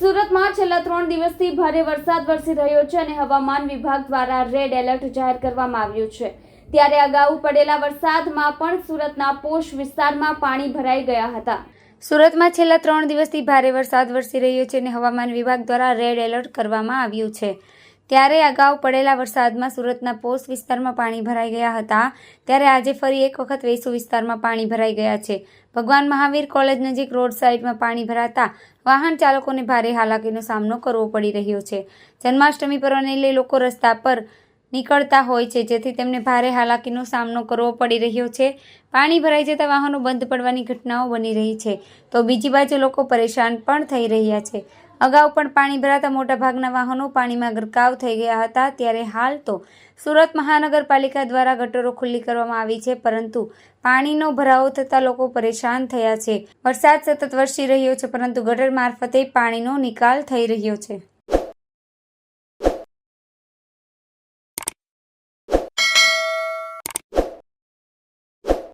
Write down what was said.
સુરતમાં છેલ્લા ત્રણ દિવસથી ભારે વરસાદ વરસી રહ્યો છે અને હવામાન વિભાગ દ્વારા રેડ એલર્ટ જાહેર કરવામાં આવ્યું છે. ત્યારે અગાઉ પડેલા વરસાદમાં પણ સુરતના પોશ વિસ્તારમાં પાણી ભરાઈ ગયા હતા. સુરતમાં છેલ્લા ત્રણ દિવસથી ભારે વરસાદ વરસી રહ્યો છે અને હવામાન વિભાગ દ્વારા રેડ એલર્ટ કરવામાં આવ્યું છે. ત્યારે અગાઉ પડેલા વરસાદમાં સુરતના પોસ્ટ વિસ્તારમાં પાણી ભરાઈ ગયા હતા. ત્યારે આજે ફરી એક વખત વેસુ વિસ્તારમાં પાણી ભરાઈ ગયા છે. ભગવાન મહાવીર કોલેજ નજીક રોડ સાઈડમાં પાણી ભરાતા વાહન ચાલકોને ભારે હાલાકીનો સામનો કરવો પડી રહ્યો છે. જન્માષ્ટમી પર્વને લઈ લોકો રસ્તા પર નીકળતા હોય છે, જેથી તેમને ભારે હાલાકીનો સામનો કરવો પડી રહ્યો છે. પાણી ભરાઈ જતા વાહનો બંધ પડવાની ઘટનાઓ બની રહી છે. તો બીજી બાજુ લોકો પરેશાન પણ થઈ રહ્યા છે. અગાઉ પણ પાણી ભરાતા મોટાભાગના વાહનો પાણીમાં ગરકાવ થઈ ગયા હતા. ત્યારે હાલ તો સુરત મહાનગરપાલિકા દ્વારા ગટરો ખુલ્લી કરવામાં આવી છે, પરંતુ પાણીનો ભરાવો થતાં લોકો પરેશાન થયા છે. વરસાદ સતત વરસી રહ્યો છે, પરંતુ ગટર મારફતે પાણીનો નિકાલ થઈ રહ્યો છે.